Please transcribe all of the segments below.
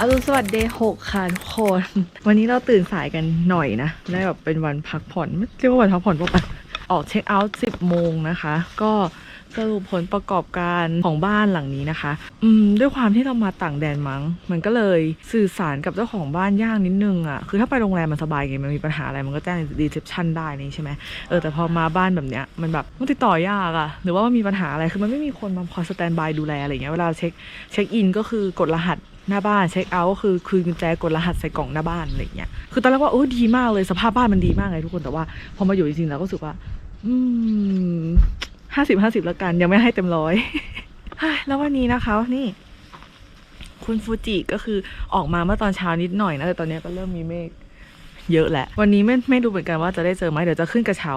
อรุณสวัสดิ์เดย์หกค่ะทุกคน วันนี้เราตื่นสายกันหน่อยนะ ได้แบบเป็นวันพักผ่อนไม่เรียกว่าวันพักผ่อนปะปะออกเช็คเอาท์สิบโมงนะคะ ก็สรุปผลประกอบการของบ้านหลังนี้นะคะ อืม ด้วยความที่เรามาต่างแดนมั้ง มันก็เลยสื่อสารกับเจ้าของบ้านยากนิดนึงอะ่ะ คือถ้าไปโรงแรมมันสบายไง มันมีปัญหาอะไรมันก็แจ้งรีเซพชันได้นี่ใช่ไหมเออ แต่พอมาบ้านแบบเนี้ย มันแบบมันติดต่อยากอะ่ะ หรือว่ามันมีปัญหาอะไร คือมันไม่มีคนมาคอยสแตนบายดูแลอะไรเงี้ย เวลาเช็คเช็คอินก็คือกดรหัส หน้าบ้านเช็คเอาท์ก็คือคืนกุญแจกดรหัสใส่กล่องหน้าบ้านอะไรเงี้ยคือตอนแรกว่าโอ้ดีมากเลยสภาพบ้านมันดีมากเลยทุกคนแต่ว่าพอมาอยู่จริงๆแล้วก็รู้สึกว่า อืมห้าสิบห้าสิบแล้วกัน ยังไม่ให้เต็มร้อยแล้ววันนี้นะคะนี่ คุณฟูจิก็คือออกมาเมื่อตอนเช้านิดหน่อยนะแต่ตอนนี้ก็เริ่มมีเมฆ เยอะแหละ วันนี้ไม่ไม่ดูเหมือนกันว่าจะได้เจอไหมเดี๋ยวจะขึ้นกระเช้า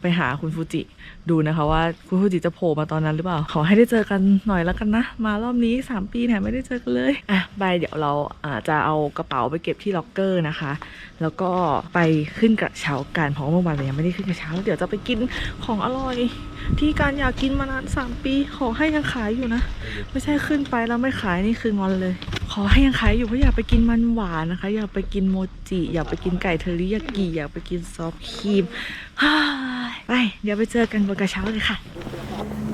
ไปหาคุณฟูจิดูนะคะว่าคุณฟูจิจะโผล่มาตอนนั้นหรือเปล่า ขอให้ได้เจอกันหน่อยแล้วกันนะ มารอบนี้สามปีเนี่ยไม่ได้เจอกันเลยอะบายเดี๋ยวเราอาจจะเอากระเป๋าไปเก็บที่ล็อกเกอร์นะคะ แล้วก็ไปขึ้นกระเช้ากันเพราะเมื่อวานเรายังไม่ได้ขึ้นกระเช้าแล้วเดี๋ยวจะไปกินของอร่อย ที่การอยากกินมานานสามปี ขอให้ยังขายอยู่นะ ไม่ใช่ขึ้นไปแล้วไม่ขายนี่คืองอนเลย ขอให้ยังขายอยู่เพราะอยากไปกินมันหวานนะคะ อยากไปกินโมจิ อยากไปกินไก่เทอริยากิอยากไปกินซอฟต์ครีมไปเดี๋ยวไปเจอกันบนกระเช้าเลยค่ะ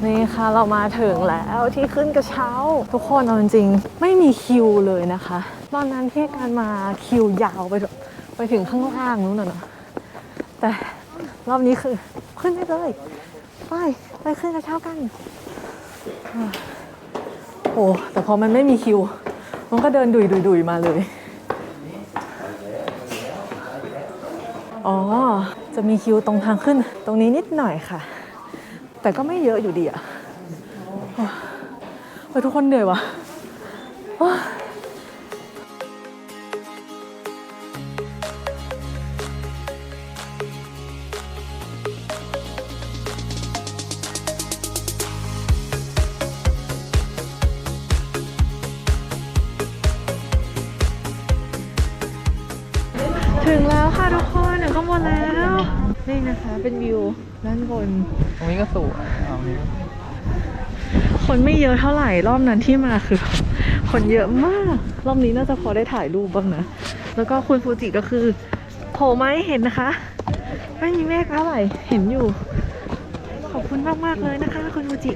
นี่ค่ะเรามาถึงแล้วที่ขึ้นกระเช้า ทุกคนเอาจริงๆไม่มีคิวเลยนะคะ ตอนนั้นที่การมาคิวยาวไปถึงไปถึงข้างล่างนู้นน่ะนะแต่รอบนี้คือขึ้นได้เลย ไปไปขึ้นกระเช้ากันโอ้แต่พอมันไม่มีคิว มันก็เดินดุยดุยดุยมาเลย อ๋อ จะมีคิวตรงทางขึ้น ตรงนี้นิดหน่อยค่ะ แต่ก็ไม่เยอะอยู่ดีอะโอ้เฮ้ยทุกคนเหนื่อยวะโถึงแล้วค่ะทุกคนถึงข้างบนแล้ว นี่นะคะเป็นวิวด้านบน ตรงนี้ก็สวยเอานี้ คนไม่เยอะเท่าไหร่รอบนั้นที่มาคือ คนเยอะมาก รอบนี้น่าจะพอได้ถ่ายรูปบ้างนะ แล้วก็คุณฟูจิก็คือโผล่มาให้เห็นนะคะ ไม่มีเมฆเท่าไหร่เห็นอยู่ ขอบคุณมาก ๆ เลยนะคะ คุณฟูจิ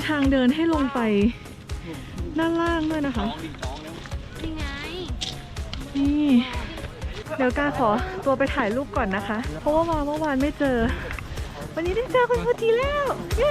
มีทางเดินให้ลงไปด้านล่างด้วยนะคะ นี่ไงนี่ เดี๋ยวกาขอตัวไปถ่ายรูปก่อนนะคะ เพราะว่ามาเมื่อวานไม่เจอ วันนี้ได้เจอคุณพอดีแล้ว เย้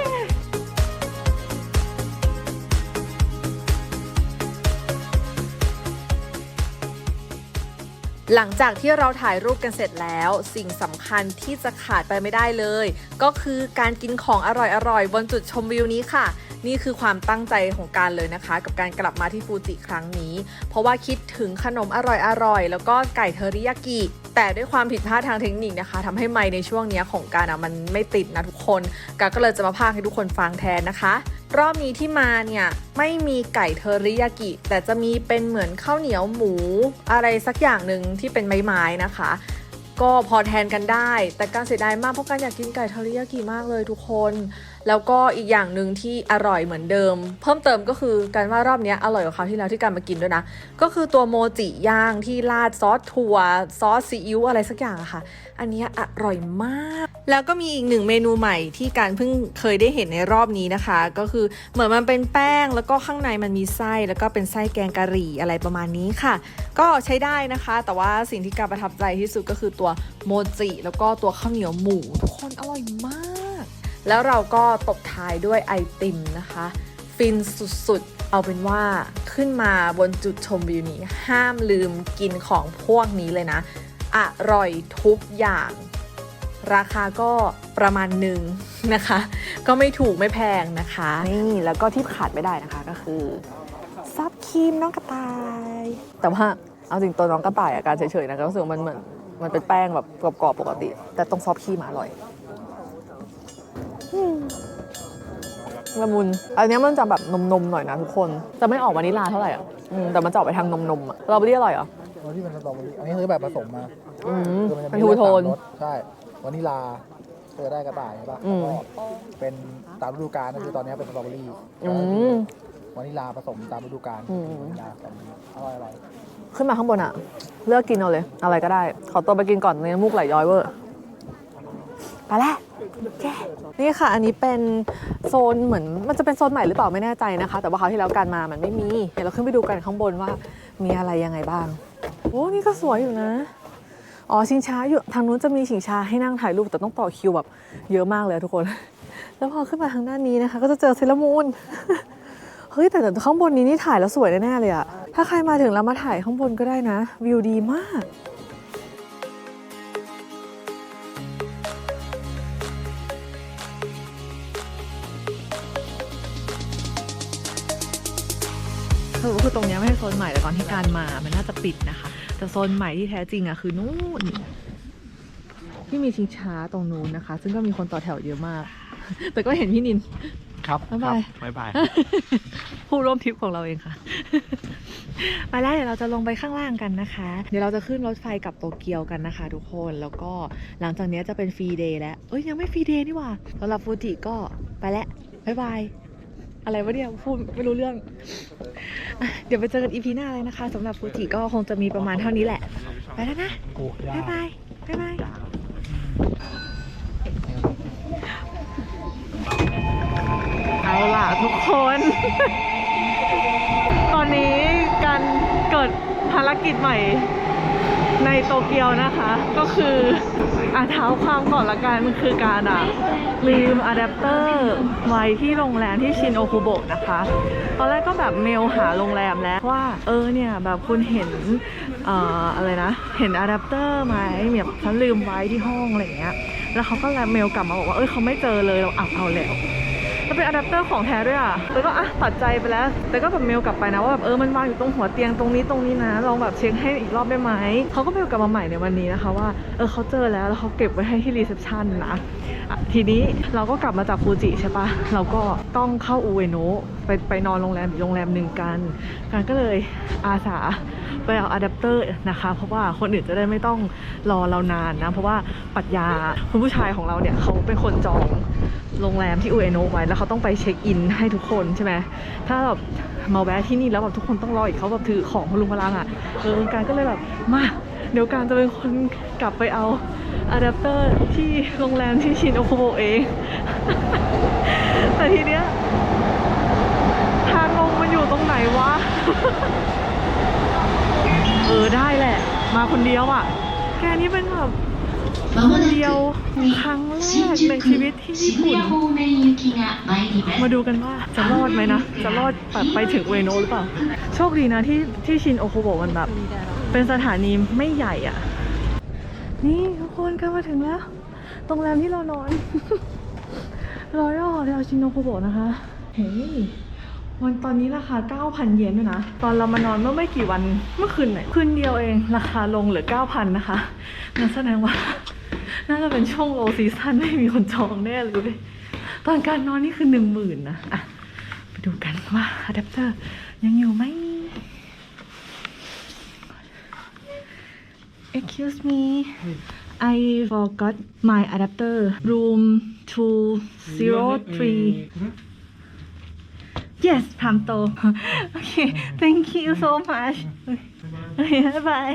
หลังจากที่เราถ่ายรูปกันเสร็จแล้ว สิ่งสำคัญที่จะขาดไปไม่ได้เลย ก็คือการกินของอร่อยๆ บนจุดชมวิวนี้ค่ะ นี่คือความตั้งใจของการเลยนะคะ กับการกลับมาที่ฟูจิครั้งนี้ เพราะว่าคิดถึงขนมอร่อยๆ แล้วก็ไก่เทอริยากิแต่ด้วยความผิดพลาดทางเทคนิคนะคะทำให้ไมในช่วงเนี้ยของการอะมันไม่ติดนะทุกคนกาก็เลยจะมาพากให้ทุกคนฟังแทนนะคะ รอบนี้ที่มาเนี่ยไม่มีไก่เทอริยากิ แต่จะมีเป็นเหมือนข้าวเหนียวหมู อะไรสักอย่างหนึ่งที่เป็นไม้ๆนะคะ ก็พอแทนกันได้ แต่การเสียดายมากเพราะการอยากกินไก่เทอริยากิมากเลยทุกคน แล้วก็อีกอย่างหนึ่งที่อร่อยเหมือนเดิม เพิ่มเติมก็คือการว่ารอบนี้อร่อยกว่าคราวที่แล้วที่การมากินด้วยนะ ก็คือตัวโมจิย่างที่ราดซอสถั่วซอสซีอิ๊วอะไรสักอย่างอะค่ะ อันนี้อร่อยมาก แล้วก็มีอีกหนึ่งเมนูใหม่ที่การเพิ่งเคยได้เห็นในรอบนี้นะคะ ก็คือเหมือนมันเป็นแป้งแล้วก็ข้างในมันมีไส้แล้วก็เป็นไส้แกงกะหรี่อะไรประมาณนี้ค่ะ ก็ใช้ได้นะคะ แต่ว่าสิ่งที่การประทับใจที่สุดก็คือตัวโมจิแล้วก็ตัวข้าวเหนียวหมูทุกคนอร่อยมาก แล้วเราก็ตบท้ายด้วยไอติมนะคะ ฟินสุดๆ เอาเป็นว่าขึ้นมาบนจุดชมวิวนี้ ห้ามลืมกินของพวกนี้เลยนะ อร่อยทุกอย่าง ราคาก็ประมาณหนึ่งนะคะ ก็ไม่ถูกไม่แพงนะคะ นี่แล้วก็ที่ขาดไม่ได้นะคะก็คือซับครีมน้องกระต่าย แต่ว่าเอาจริงตัวน้องกระต่ายอาการเฉยๆนะก็รู้สึกว่ามันเหมือนมันเป็นแป้งแบบกรอบๆปกติ แต่ตรงซอฟต์ครีมอะอร่อยอืมละมุน อันเนี้ยมันจะแบบนมๆหน่อยนะทุกคน จะไม่ออกวานิลลาเท่าไหร่อะอืมแต่มันจะออกไปทางนมๆอะสตรอเบอรี่อร่อยเหรอตัวที่เป็นสตรอเบอรี่อันนี้คือแบบผสมมา อืมคือมันจะเป็นมีทูโทนเลือกตามรสใช่ วานิลาก็จะได้กระต่ายใช่ปะอืม แล้วก็เป็นตามฤดูกาลก็คือตอนนี้เป็นสตรอเบอรี่อืม วานิลาผสมตามฤดูกาลอืม วานิลาผสมอร่อยอร่อยขึ้นมาข้างบนอะเลือกกินเอาเลย อะไรก็ได้ ขอตัวไปกินก่อนในน้ำมูกไหลย้อยเวอร์ไปแล้วแย่นี่ค่ะ อันนี้เป็นโซนเหมือนมันจะเป็นโซนใหม่หรือเปล่าไม่แน่ใจนะคะ แต่ว่าคราวที่แล้วการมามันไม่มีเดี๋ยวเราขึ้นไปดูกันข้างบนว่า มีอะไรยังไงบ้าง โอ้นี่ก็สวยอยู่นะ อ๋อชิงช้าอยู่ทางนู้นจะมีชิงช้าให้นั่งถ่ายรูปแต่ต้องต่อคิวแบบเยอะมากเลยทุกคน แล้วพอขึ้นมาทางด้านนี้นะคะ ก็จะเจอเซรามูนเฮ้ยแต่แต่ข้างบนนี้นี่ถ่ายแล้วสวยแน่เลยอะถ้าใครมาถึงแล้วมาถ่ายข้างบนก็ได้นะ วิวดีมากสรุปคือตรงเนี้ยไม่ใช่โซนใหม่แต่ตอนที่การมามันน่าจะปิดนะคะ แต่โซนใหม่ที่แท้จริงอะคือนู่นที่มีชิงช้าตรงนู้นนะคะ ซึ่งก็มีคนต่อแถวเยอะมาก แต่ก็เห็นพี่นิน ครับบ๊ายบายบ๊ายบาย ผู้ร่วมทริปของเราเองค่ะไปแล้วเดี๋ยวเราจะลงไปข้างล่างกันนะคะ เดี๋ยวเราจะขึ้นรถไฟกลับโตเกียวกันนะคะ ทุกคนแล้วก็หลังจากนี้จะเป็นฟรีเดย์แล้ว เอ้ยยังไม่ฟรีเดย์นี่หว่าสำหรับฟูจิก็ไปแล้วบ๊ายบาย อะไรวะเนี่ยพูดไม่รู้เรื่องอะเดี๋ยวไปเจอกันอีพีหน้าเลยนะคะสำหรับฟูจิก็คงจะมีประมาณเท่านี้แหละ ไปแล้วนะโอ้ยาบ๊ายบายบ๊ายบายเอาล่ะทุกคน ตอนนี้การเกิดภารกิจใหม่ ในโตเกียวนะคะ ก็คืออ่าเท้าความก่อนละกันมันคือการอะลืมอะแดปเตอร์ไว้ที่โรงแรมที่ชินโอคุโบะนะคะ ตอนแรกก็แบบเมลหาโรงแรมแล้วว่า เออเนี่ยแบบคุณเห็นเอ่ออะไรนะ เห็นอะแดปเตอร์ไหมแบบฉันลืมไว้ที่ห้องอะไรเงี้ยแล้วเขาก็เมลกลับมาบอกว่าเออเขาไม่เจอเลยเราอับเอาแล้ว แล้วเป็นอะแดปเตอร์ของแท้ด้วยอะแล้วก็อะตัดใจไปแล้ว แต่ก็แบบเมลกลับไปนะว่าแบบเออมันวางอยู่ตรงหัวเตียงตรงนี้ตรงนี้นะ ลองแบบเช็คให้อีกรอบได้ไหมเขาก็เมลกลับมาใหม่ในวันนี้นะคะว่าเออเขาเจอแล้วแล้วเขาเก็บไว้ให้ที่รีเซพชันนะอะทีนี้เราก็กลับมาจากฟูจิใช่ปะเราก็ต้องเข้าอูเอโนะไปไปนอนโรงแรมอีกโรงแรมหนึ่งกันการก็เลยอาสา ไปเอาอะแดปเตอร์นะคะ เพราะว่าคนอื่นจะได้ไม่ต้องรอเรานานนะ เพราะว่าปรัชญาคุณผู้ชายของเราเนี่ยเขาเป็นคนจองโรงแรมที่อุเอโนไว้แล้วเขาต้องไปเช็คอินให้ทุกคนใช่ไหมถ้าแบบมาแวะที่นี่แล้วแบบทุกคนต้องรออีกเขาแบบถือของพลุงพลังอะเออการก็เลยแบบมาเดี๋ยวการจะเป็นคนกลับไปเอาอะแดปเตอร์ที่โรงแรมที่ชินโอโคโบเองแต่ทีเนี้ยทางลงมันอยู่ตรงไหนวะ เออได้แหละ มาคนเดียวอะ แกนี่เป็นแบบคนเดียวครั้งแรกในชีวิตที่ญี่ปุ่น มาดูกันว่าจะรอดไหมนะ จะรอดไปถึงเวโนหรือเปล่า โชคดีนะที่ที่ชินโอโคโบมันแบบ เป็นสถานีไม่ใหญ่อะ นี่ทุกคนก็มาถึงแล้ว โรงแรมที่เรานอนรอยัลแถวชินโอโคโบนะคะ เฮ้ย วันตอนนี้ราคา 9,000 เยนด้วยนะ ตอนเรามานอนเมื่อไม่กี่วันเมื่อคืนไหนคืนเดียวเองราคาลงเหลือ 9,000 นะคะนั่นแสดงว่า น่าจะเป็นช่วงโลซีซั่นไม่มีคนจองแน่เลยตอนการนอนนี่คือหนึ่งหมื่นนะอะไปดูกันว่าอะแดปเตอร์ยังอยู่ไหม Excuse me I forgot my adapter room 203 Yes พามโต โอเค thank you so much บ๊ายบาย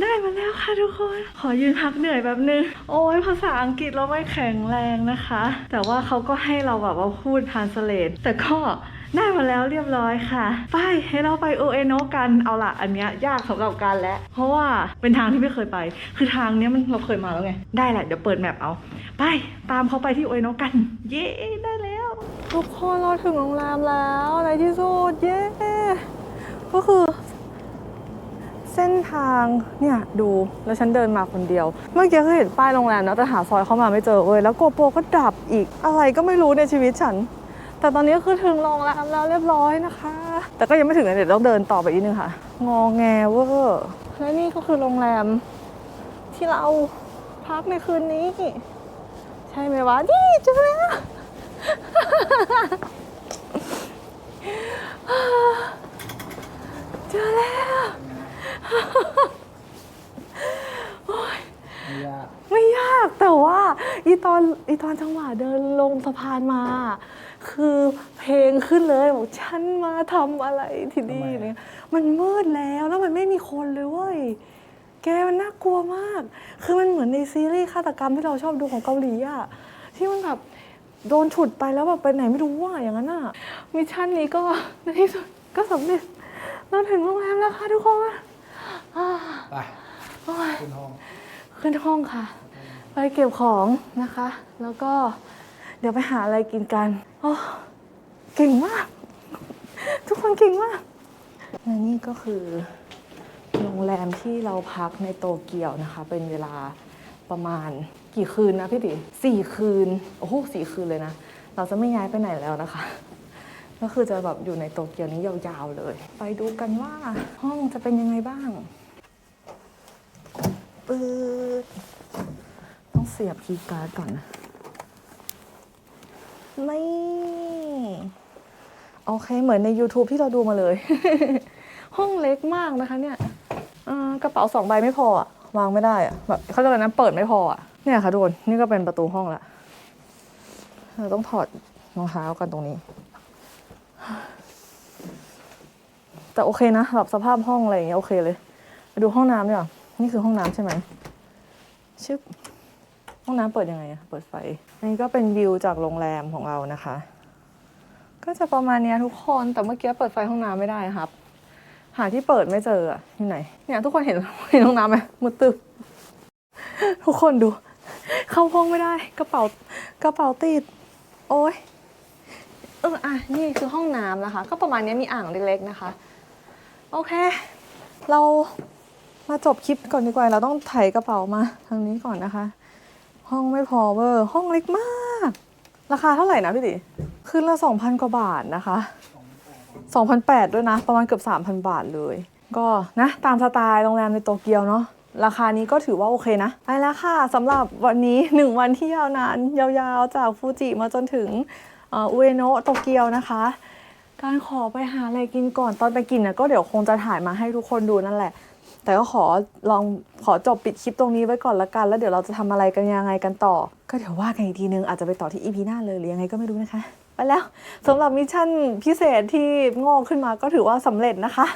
ได้มาแล้วค่ะทุกคน ขอยืนพักเหนื่อยแบบนึง โอ้ยภาษาอังกฤษเราไม่แข็งแรงนะคะ แต่ว่าเขาก็ให้เราแบบว่าพูดทานสเลตแต่ก็ได้มาแล้วเรียบร้อยค่ะ ไปให้เราไปโอเอโนกันเอาละอันเนี้ยยากสำหรับการแล้ว เพราะว่าเป็นทางที่ไม่เคยไป คือทางเนี้ยมันเราเคยมาแล้วไง ได้แหละเดี๋ยวเปิดแมปเอา ไปตามเขาไปที่โอเอโนกัน เย้ได้แล้ว ทุกคนเราถึงโรงแรมแล้วในที่สุดเย้ ก็คือ เส้นทางเนี่ยดูแล้วฉันเดินมาคนเดียว เมื่อกี้คือเห็นป้ายโรงแรมนะแต่หาซอยเข้ามาไม่เจอเว้ยแล้วโกโปรก็ดับอีกอะไรก็ไม่รู้ในชีวิตฉัน แต่ตอนนี้คือถึงโรงแรมแล้วเรียบร้อยนะคะ แต่ก็ยังไม่ถึงนะเดี๋ยวต้องเดินต่อไปอีกนึงค่ะ งอแงเวอร์และนี่ก็คือโรงแรม ที่เราพักในคืนนี้ ใช่ไหมวะนี่เจอแล้ว เจอแล้วไม่ยากไม่ยากแต่ว่าอีตอนอีตอนจังหวะเดินลงสะพานมา คือเพลงขึ้นเลยบอกฉันมาทำอะไรที่นี่เนี่ยมันมืดแล้วแล้วมันไม่มีคนเลยเว้ยแกมันน่ากลัวมาก คือมันเหมือนในซีรีส์ฆาตกรรมที่เราชอบดูของเกาหลีอะที่มันแบบ โดนฉุดไปแล้วแบบไปไหนไม่รู้ว่าอย่างนั้นอะมิชชั่นนี้ก็ในที่สุดก็สำเร็จเราถึงโรงแรมแล้วค่ะทุกคนอ่าไปโอ้ยขึ้นห้องขึ้นห้องค่ะ ไปเก็บของนะคะ แล้วก็เดี๋ยวไปหาอะไรกินกันโอ้เก่งมาก ทุกคนเก่งมากและนี่ก็คือโรงแรมที่เราพักในโตเกียวนะคะ เป็นเวลาประมาณ กี่คืนนะพี่ติสี่คืน โอ้โหสี่คืนเลยนะ เราจะไม่ย้ายไปไหนแล้วนะคะ ก็คือจะแบบอยู่ในโตเกียวนี้ยาวๆเลย ไปดูกันว่าห้องจะเป็นยังไงบ้างปืดต้องเสียบคีย์การ์ดก่อนนะนี่โอเค เหมือนใน YouTube ที่เราดูมาเลย ห้องเล็กมากนะคะเนี่ยกระเป๋าสองใบไม่พออะวางไม่ได้อะแบบเขาเรียกว่านะเปิดไม่พออะ เนี่ยค่ะทุกคนนี่ก็เป็นประตูห้องละเราต้องถอดรองเท้ากันตรงนี้ แต่โอเคนะแบบสภาพห้องอะไรอย่างเงี้ยโอเคเลยไปดูห้องน้ำดีกว่านี่คือห้องน้ำใช่ไหมชึบห้องน้ำเปิดยังไงอะเปิดไฟอันนี้ก็เป็นวิวจากโรงแรมของเรานะคะ ก็จะประมาณเนี้ยทุกคนแต่เมื่อกี้เปิดไฟห้องน้ำไม่ได้ครับ หาที่เปิดไม่เจออะที่ไหนเนี่ยทุกคนเห็นเห็นห้องน้ำไหมมืดตึ๊บทุกคนดู เข้าห้องไม่ได้ กระเป๋ากระเป๋าติด โอ้ยเอออะนี่คือห้องน้ำนะคะ ก็ประมาณนี้มีอ่างเล็กๆนะคะ โอเค เรามาจบคลิปก่อนดีกว่า เราต้องไถกระเป๋ามาทางนี้ก่อนนะคะ ห้องไม่พอเวอร์ห้องเล็กมาก ราคาเท่าไหร่นะพี่ดิคืนละสองพันกว่าบาทนะคะสองพันแปดด้วยนะ ประมาณเกือบสามพันบาทเลย ก็นะ ตามสไตล์โรงแรมในโตเกียวเนาะ ราคานี้ก็ถือว่าโอเคนะไปแล้วค่ะสำหรับวันนี้ 1 วันที่ยาวนานยาวๆ จากฟูจิมาจนถึงอุเอโนะโตเกียวนะคะ การขอไปหาอะไรกินก่อนตอนไปกินนะก็เดี๋ยวคงจะถ่ายมาให้ทุกคนดูนั่นแหละ แต่ก็ขอลองขอจบปิดคลิปตรงนี้ไว้ก่อนละกัน แล้วเดี๋ยวเราจะทำอะไรกันยังไงกันต่อ ก็เดี๋ยวว่ากันอีกทีนึงอาจจะไปต่อที่อีพีหน้าเลยหรือยังไงก็ไม่รู้นะคะไปแล้วสำหรับมิชชั่นพิเศษที่งอกขึ้นมาก็ถือว่าสำเร็จนะคะ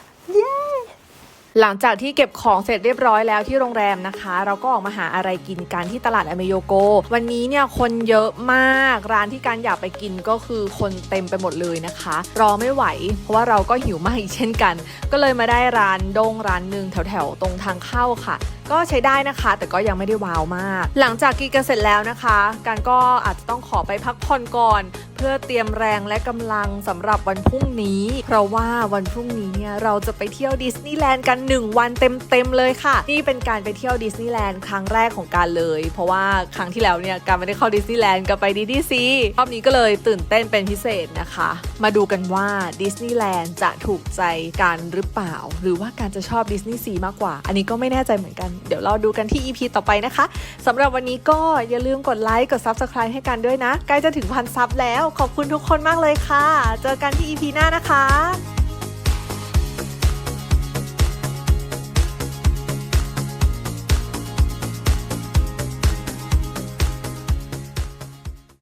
หลังจากที่เก็บของเสร็จเรียบร้อยแล้วที่โรงแรมนะคะ เราก็ออกมาหาอะไรกินกันที่ตลาดอเมโยโก วันนี้เนี่ยคนเยอะมากร้านที่การอยากไปกินก็คือคนเต็มไปหมดเลยนะคะ รอไม่ไหว เพราะว่าเราก็หิวมากอีกเช่นกัน ก็เลยมาได้ร้านโด่งร้านหนึ่งแถวๆ ตรงทางเข้าค่ะ ก็ใช้ได้นะคะ แต่ก็ยังไม่ได้ว้าวมาก หลังจากกินกันเสร็จแล้วนะคะ การก็อาจจะต้องขอไปพักผ่อนก่อน เพื่อเตรียมแรงและกำลังสำหรับวันพรุ่งนี้ เพราะว่าวันพรุ่งนี้เนี่ยเราจะไปเที่ยวดิสนีย์แลนด์กัน 1 วันเต็มๆเลยค่ะ นี่เป็นการไปเที่ยวดิสนีย์แลนด์ครั้งแรกของการเลย เพราะว่าครั้งที่แล้วเนี่ยการไม่ได้เข้าดิสนีย์แลนด์ก็ไปดีดีซีรอบนี้ก็เลยตื่นเต้นเป็นพิเศษนะคะ มาดูกันว่าดิสนีย์แลนด์จะถูกใจกันหรือเปล่า หรือว่าการจะชอบดิสนีย์ซีมากกว่า อันนี้ก็ไม่แน่ใจเหมือนกันเดี๋ยวเราดูกันที่ EP ต่อไปนะคะสำหรับวันนี้ก็อย่าลืมกดไลค์กด Subscribe ให้กันด้วยนะ ใกล้จะถึงพันซับแล้ว ขอบคุณทุกคนมากเลยค่ะ เจอกันที่ EP หน้านะคะ